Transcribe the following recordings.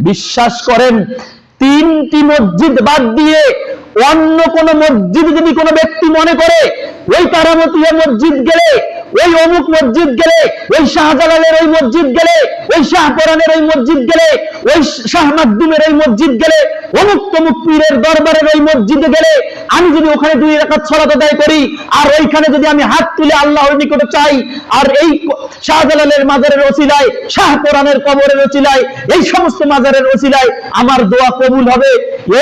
বিশ্বাস করেন, তিনটি মসজিদ বাদ দিয়ে অন্য কোন মসজিদ যদি কোনো ব্যক্তি মনে করে, ওই তারামতিয়া মসজিদ গেলে ওই অমুক মসজিদ গেলে, ওই শাহজালালের ওই মসজিদ গেলে, ওই শাহপরানের ওই মসজিদ গেলে, ওই শাহ ওই মসজিদ গেলে, অমুক তমুক পীরের দরবারের ওই মসজিদে গেলে, আমি যদি ওখানে দুই রাকাত ছড়াতে দায় করি, আর ওইখানে যদি আমি হাত তুলে আল্লাহর নিকটে চাই, আর এই শাহজালালের মাজারের ওসিলায় শাহ কোরআনের কবরের ওসিলায়, এই সমস্ত মাজারের ওসিলায় আমার দোয়া কবুল হবে।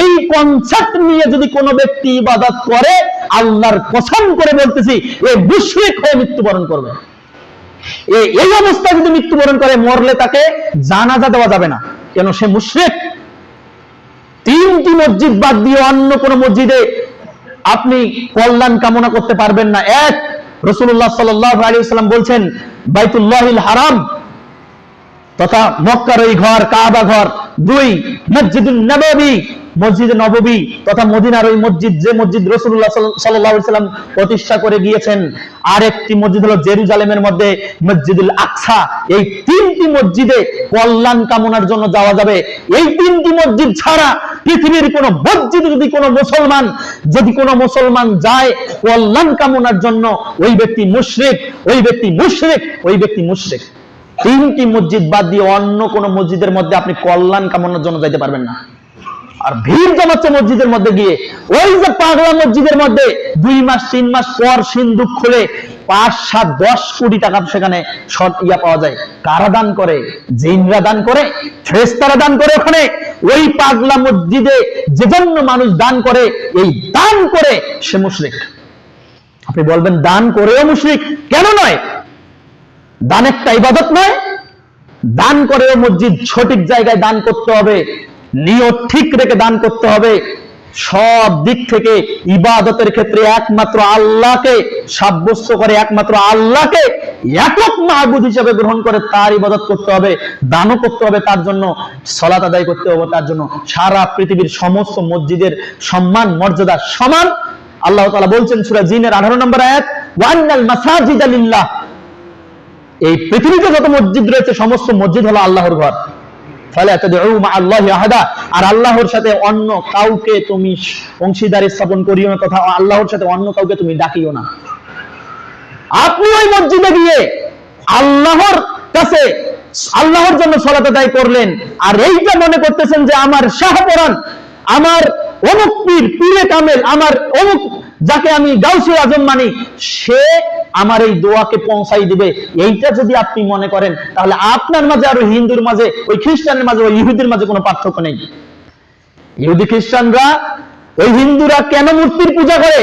এই কনসেপ্ট নিয়ে যদি কোনো ব্যক্তি ইবাদত করে আল্লাহর কসম করে বলতেছি, এ মুশরিক হয়ে মৃত্যুবরণ করবে। এই অবস্থায় যদি মৃত্যুবরণ করে, মরলে তাকে জানাজা দেওয়া যাবে না। কেন? সে মুশরিক। তিনটি মসজিদ বাদ দিয়ে অন্য কোন মসজিদে আপনি কল্যাণ কামনা করতে পারবেন না। এক রসুল্লাহ সাল্লাম বলছেন, বাইতুল্লাহিল হারাম তথা মক্কার ওই ঘর, কাবা ঘর। দুই মসজিদুল নববী মসজিদ নববী তথা মদিনার ওই মসজিদ, যে মসজিদ রসুল্লাহ সাল্লাম প্রতিষ্ঠা করে গিয়েছেন আর একটি মসজিদ হলো জেরুজালেমের মধ্যে, মসজিদুল আকসা। এই তিনটি মসজিদে কল্যাণ কামনার জন্য যাওয়া যাবে। এই তিনটি মসজিদ ছাড়া পৃথিবীর কোন মসজিদে, যদি কোনো মুসলমান, যদি কোনো মুসলমান যায় কল্যাণ কামনার জন্য, ওই ব্যক্তি মুশরিক, ওই ব্যক্তি মুশরিক, ওই ব্যক্তি মুশরিক। তিনটি মসজিদ বাদ দিয়ে অন্য কোন মসজিদের মধ্যে আপনি কল্যাণ কামনার জন্য যাইতে পারবেন না। আর ভিড় জমাচ্ছে মসজিদের মধ্যে গিয়ে। ওই যে পাগলা মসজিদের মধ্যে দুই মাস, তিন মাস পর সিন্ধুক খুলে পাঁচ, সাত, দশ কোটি টাকা সেখানে শর্ট ইয়া পাওয়া যায়। কারা দান করে? জিনরা দান করে ফ্রেস্তারা দান করে ওখানে। ওই পাগলা মসজিদে যে জন্য মানুষ দান করে, এই দান করে সে মুশরিক। আপনি বলবেন, দান করেও মুশরিক? কেন নয়? দান একটা ইবাদত নয়। দান করেও মসজিদ সঠিক জায়গায় দান করতে হবে। নিয়ত ঠিক রেখে দান করতে হবে। সব দিক থেকে ইবাদতের ক্ষেত্রে একমাত্র আল্লাহকে সাব্যস্ত করে, একমাত্র আল্লাহকে একক মাহবুদ হিসেবে গ্রহণ করে তার ইবাদত করতে হবে, দানও করতে হবে তার জন্য, সলাত আদায় করতে হবে তার জন্য। সারা পৃথিবীর সমস্ত মসজিদের সম্মান, মর্যাদা সমান। আল্লাহ তালা বলছেন সূরা জিনের 18 নম্বর আয়াত, ওয়ান্নাল মাসাজিদা লিল্লাহ। এই পৃথিবীতে যত মসজিদ রয়েছে, সমস্ত মসজিদ হলো আল্লাহর ঘর। আর আল্লাহর সাথে অন্য কাউকে তুমি স্থাপন করিও না তথা আল্লাহর সাথে অন্য কাউকে তুমি ডাকিও না। আপনি ওই মসজিদে গিয়ে আল্লাহর কাছে আল্লাহর জন্য সলাত করলেন, আর এইটা মনে করতেছেন যে আমার শাহপরান আমার অমুক পীর, পীরে কামেল, আমার অমুক যাকে আমি গাউসে আজম মানি, সে আমার এই দোয়াকে পৌঁছাই দিবে। এইটা যদি আপনি মনে করেন, তাহলে আপনার মাঝে আর হিন্দুর মাঝে, ওই খ্রিস্টানের মাঝে, ওই ইহুদির মাঝে কোনো পার্থক্য নেই। ইহুদি খ্রিস্টানরা ওই হিন্দুরা কেন মূর্তির পূজা করে?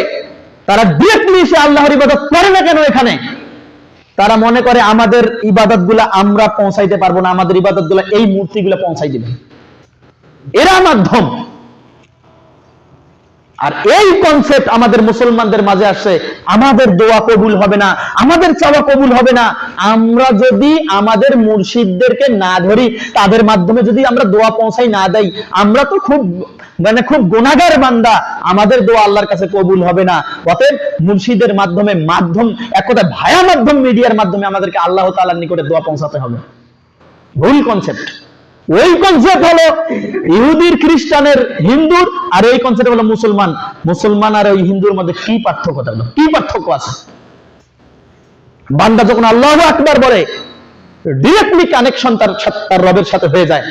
তারা ডিরেক্টলি এসে আল্লাহর ইবাদত করে না কেন এখানে? তারা মনে করে আমাদের ইবাদত আমরা পৌঁছাইতে পারব না, আমাদের ইবাদত এই মূর্তিগুলো পৌঁছাই দিবে। এরা মাধ্যম আর এই কনসেপ্ট আমাদের মুসলমানদের মাঝে আসছে। আমাদের দোয়া কবুল হবে না, আমাদের চাওয়া কবুল হবে না। আমরা যদি আমাদের মুর্শিদদেরকে না ধরি, তাদের মাধ্যমে যদি আমরা দোয়া পৌঁছাই না দেই, আমরা তো খুব মানে খুব গুণাগার বান্দা। আমাদের দোয়া আল্লাহর কাছে কবুল হবে না। অতএব মুর্শিদের মাধ্যমে মাধ্যম এক কথা ভায়া মাধ্যম, মিডিয়ার মাধ্যমে আমাদেরকে আল্লাহ তাআলার নিকটে দোয়া পৌঁছাতে হবে। ভুল কনসেপ্ট ওই কনসেপ্ট হলো ইহুদির, খ্রিস্টানের, হিন্দুর, আর এই কনসেপ্ট হলো মুসলমান। মুসলমান আর ওই হিন্দুর মধ্যে কি পার্থক্য থাকল কি পার্থক্য আছে? বান্দা যখন আল্লাহ আকবার বলে ডিরেক্টলি কানেকশন তার তার রবের সাথে হয়ে যায়।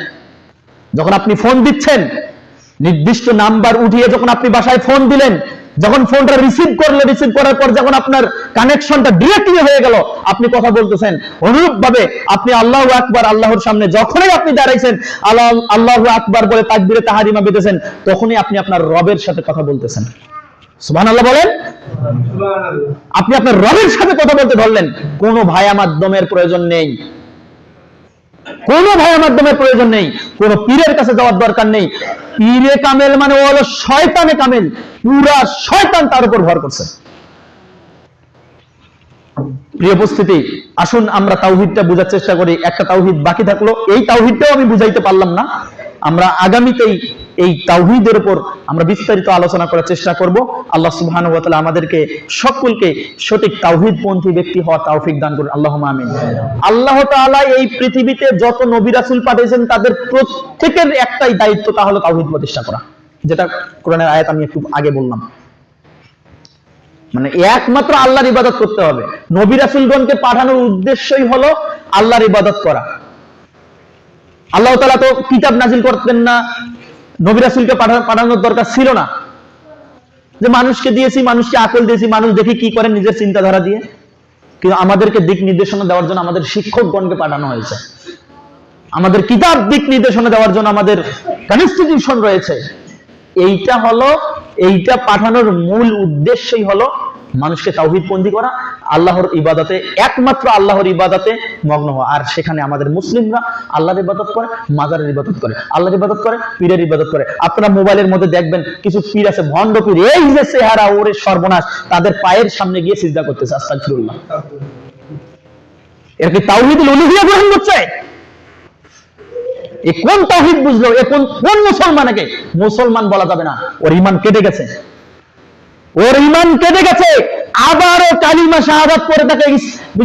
যখন আপনি ফোন দিচ্ছেন, নির্দিষ্ট নাম্বার উঠিয়ে যখন আপনি বাসায় ফোন দিলেন যখন ফোনটা রিসিভ করলে রিসিভ করার পর যখন আপনার কানেকশনটা ডিরেক্টলি হয়ে গেল আপনি কথা বলতেছেন। অনুরূপ ভাবে আপনি আল্লাহ আকবার আল্লাহর সামনে যখনই আপনি দাঁড়াইছেন আল্লাহ আল্লাহ আকবার বলে তাকবিরে তাহারিমা বেঁধেছেন তখনই আপনি আপনার রবের সাথে কথা বলতেছেন। সুবহান আল্লাহ বলেন আপনি আপনার রবের সাথে কথা বলতে ধরলেন। কোনো ভায়া মাধ্যমের প্রয়োজন নেই। কোনো ভাইয়ের মাধ্যমের প্রয়োজন নেই, কোন পীরের কাছে যাওয়ার দরকার নেই। পীরে কামেল মানে ও হলো শয়তানে কামেল, পুরা শয়তান তার উপর ভর করছে। প্রিয় উপস্থিতি, আসুন আমরা তাওহিদটা বোঝার চেষ্টা করি। একটা তাওহিদ বাকি থাকল, এই তাওহিদটাও আমি বুঝাইতে পারলাম না। আমরা আগামীতেই এই তাওহিদের উপর আমরা বিস্তারিত আলোচনা করার চেষ্টা করব। আল্লাহ সুবহান ওয়া তাআলা আমাদেরকে সকলকে সঠিক তাওহীদপন্থী ব্যক্তি হওয়ার তৌফিক দান করুন। আল্লাহুম্মা আমিন। আল্লাহ তাআলা এই পৃথিবীতে যত নবী রাসূল পাঠিয়েছেন, তাদের প্রত্যেকের একটাই দায়িত্ব তা হলো তাওহীদ প্রতিষ্ঠা করা। যেটা কোরআনের আয়াত আমি একটু আগে বললাম। মানে একমাত্র আল্লাহর ইবাদত করতে হবে। নবী রাসূলগণকে পাঠানোর উদ্দেশ্যই হলো আল্লাহর ইবাদত করা। আল্লাহ তাআলা তো কিতাব নাজিল করতেন না, নবী রাসূলকে পাঠা- পাঠানোর দরকার ছিল না। যে মানুষকে দিয়েছি, মানুষকে আকল দিয়েছি, মানুষ দেখি কি করে নিজের চিন্তাধারা দিয়ে। কিন্তু আমাদেরকে দিক নির্দেশনা দেওয়ার জন্য আমাদের শিক্ষকগণকে পাঠানো হয়েছে। আমাদের কিতাব দিক নির্দেশনা দেওয়ার জন্য আমাদের কনস্টিটিউশন রয়েছে। এইটা হলো, এইটা পাঠানোর মূল উদ্দেশ্যই হলো মানুষকে তাওহিদপন্থী করা, আল্লাহর ইবাদতে, একমাত্র আল্লাহর ইবাদতে মগ্ন হওয়া। আর সেখানে আমাদের মুসলিমরা আল্লাহর ইবাদত করে, মাজারের ইবাদত করে। আল্লাহর ইবাদত করে, পীরের ইবাদত করে। আপনারা মোবাইলের মধ্যে দেখবেন, কিছু পীর আছে, ভণ্ড পীর। এই যে চেহারা, ওরে সর্বনাশ। তাদের পায়ের সামনে গিয়ে সিজদা করতেছে, আস্তাগফিরুল্লাহ। এর কি তাওহিদুল উলুহিয়া গ্রহণ করছে? এ কোন তাওহীদ বুঝলো? এ কোন কোন মুসলমান একে মুসলমান বলা যাবে না। ওর ইমান কেটে গেছে। ওর ইমান কেটে গেছে আবারও কালিমা শাহাদাত করে তাকে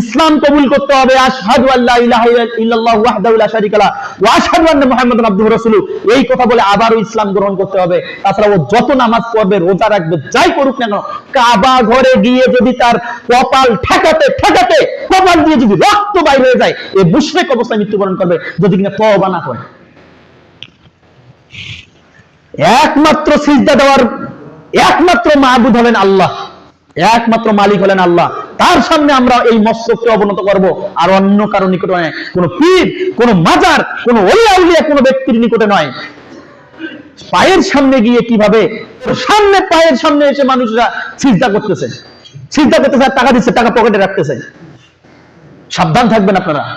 ইসলাম কবুল করতে হবে। এই কথা বলে আবারও ইসলাম গ্রহণ করতে হবে। তাছাড়া ও যত নামাজ পড়বে, রোজা রাখবে, যাই করুক কেন, কাবা ঘরে গিয়ে যদি তার কপাল ঠেকাতে ঠেকাতে, কপাল দিয়ে যদি রক্ত বাইর হয়ে যায় এই মুশরিক অবস্থায় মৃত্যুবরণ করবে যদি কিনা তওবা না করে। একমাত্র সিজদা দেওয়ার একমাত্র মাহবুদ হলেন আল্লাহ। একমাত্র মালিক হলেন আল্লাহ। তার সামনে আমরা এই মস্তককে অবনত করব। আর অন্য কারও নিকটে নয়। কোন পীর, কোন মাজার, কোন ওলিয়া উলিয়া কোন ব্যক্তির নিকটে নয়। পায়ের সামনে গিয়ে কীভাবে? সামনে পায়ের সামনে এসে মানুষরা চিন্তা করতেছে। চিন্তা করতেছে আর টাকা দিচ্ছে, টাকা পকেটে রাখতেছে। সাবধান থাকবেন আপনারা।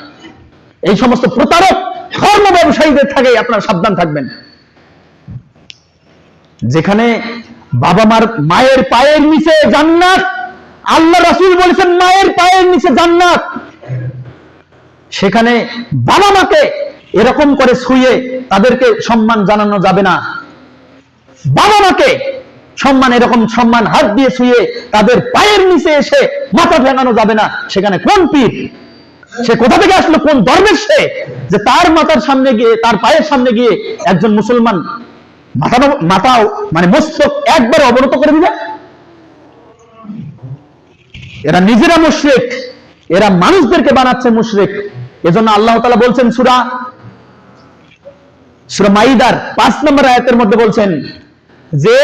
এই সমস্ত প্রতারক ধর্ম ব্যবসায়ীদের থাকে আপনারা সাবধান থাকবেন। যেখানে বাবা মার মায়ের পায়ের নিচে জান্নাত। আল্লাহ রাসূল বলেছেন, মায়ের পায়ের নিচে জান্নাত। সেখানে বাবা মাকে এরকম করে শুয়ে তাদেরকে সম্মান জানানো যাবে না। বাবা মাকে সম্মান, এরকম সম্মান হাত দিয়ে শুয়ে তাদের পায়ের নিচে এসে মাথা ভেঙানো যাবে না। সেখানে কোন পীর? সে কোথা থেকে আসলো? কোন ধর্মের সে? যে তার মাথার সামনে গিয়ে, তার পায়ের সামনে গিয়ে একজন মুসলমান মাথা মানে মস্তক একবার অবনত করে দিবে। এরা নিজেরা মুশরিক, এরা মানুষদেরকে বানাচ্ছে মুশরিক। এজন্য আল্লাহ তাআলা বলছেন সূরা সূরা মাইদার পাঁচ নম্বর আয়াতের মধ্যে বলছেন, যে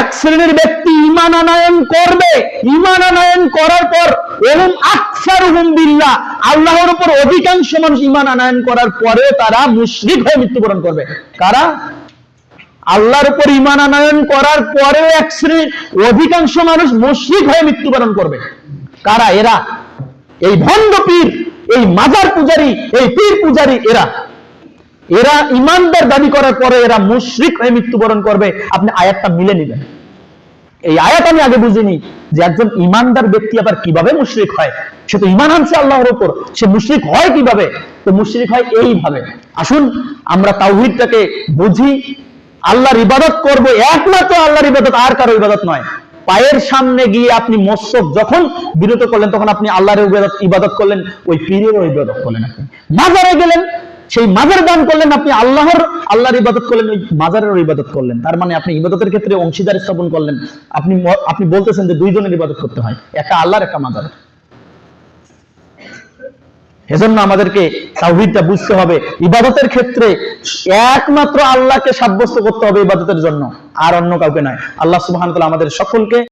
এক শ্রেণির ব্যক্তি ইমান আনায়ন করবে ইমান আনায়ন করার পর এবং আকসারুহুম বিল্লাহ, আল্লাহর উপর অধিকাংশ মানুষ ইমান আনায়ন করার পরে তারা মুশরিক হয়ে মৃত্যুবরণ করবে। কারা? আল্লাহর উপর ইমান আনায়ন করার পরেও এক শ্রেণির অধিকাংশ মানুষ মুশরিক হয়ে মৃত্যুবরণ করবে। কারা? এরা। এই ভণ্ড পীর, এই মাজার পূজারি, এই পীর পূজারি এরা। এরা ইমানদার দাবি করার পরে এরা মুশরিক হয়ে মৃত্যুবরণ করবে। আপনি আয়াতটা মিলে নেবেন। এই আয়াত আমি আগে বুঝিনি যে একজন ইমানদার ব্যক্তি আবার কীভাবে মুশরিক হয়। সে তো ইমান আনছে আল্লাহর উপর। সে মুশরিক হয় কীভাবে? তো মুশরিক হয় এইভাবে। আসুন, আমরা তাওহিদটাকে বুঝি আল্লাহর ইবাদত করব, একমাত্র আল্লাহর ইবাদত, আর কারও ইবাদত নয়। পায়ের সামনে গিয়ে আপনি মস্তক যখন বিরত করলেন, তখন আপনি আল্লাহর ইবাদত ইবাদত করলেন, ওই পীরেরও ইবাদত করলেন আপনি। মাজারে গেলেন, সেই মাজার দান করলেন আপনি, আল্লাহর আল্লাহর ইবাদত করলেন, ওই মাজারের ইবাদত করলেন। তার মানে আপনি ইবাদতের ক্ষেত্রে অংশীদার স্থাপন করলেন। আপনি আপনি বলতেছেন যে দুইজনের ইবাদত করতে হয়, একটা আল্লাহর, একটা মাজার এজন্য আমাদেরকে তাহিদটা বুঝতে হবে। ইবাদতের ক্ষেত্রে একমাত্র আল্লাহকে সাব্যস্ত করতে হবে ইবাদতের জন্য, আর অন্য কাউকে নয়। আল্লাহ তাআলা আমাদের সকলকে